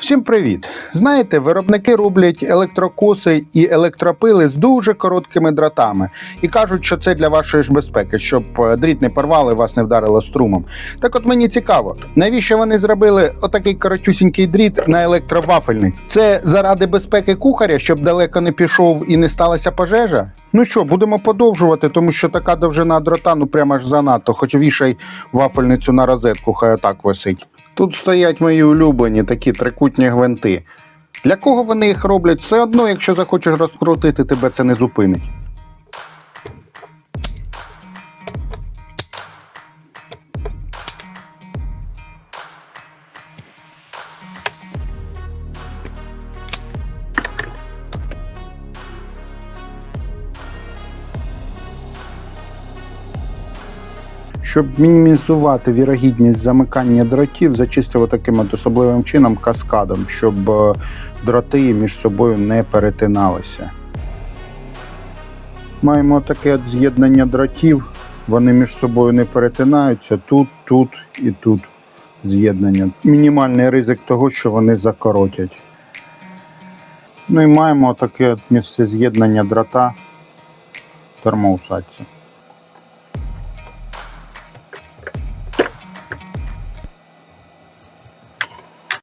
Всім привіт! Знаєте, виробники роблять електрокоси і електропили з дуже короткими дротами і кажуть, що це для вашої ж безпеки, щоб е, дріт не порвали, вас не вдарило струмом. Так от мені цікаво, навіщо вони зробили отакий коротюсінький дріт на електровафельниць? Це заради безпеки кухаря, щоб далеко не пішов і не сталася пожежа? Ну що, будемо подовжувати, тому що така довжина дрота, ну прямо аж занадто, хоч вішай вафельницю на розетку, хай отак висить. Тут стоять мої улюблені такі трикутні гвинти. Для кого вони їх роблять? Все одно, якщо захочеш розкрутити, тебе це не зупинить. Щоб мінімізувати вірогідність замикання дротів, зачистив таким от особливим чином каскадом, щоб е, дроти між собою не перетиналися. Маємо таке от з'єднання дротів, вони між собою не перетинаються тут, тут і тут з'єднання. Мінімальний ризик того, що вони закоротять. Ну і маємо таке місце з'єднання дрота термоусадці.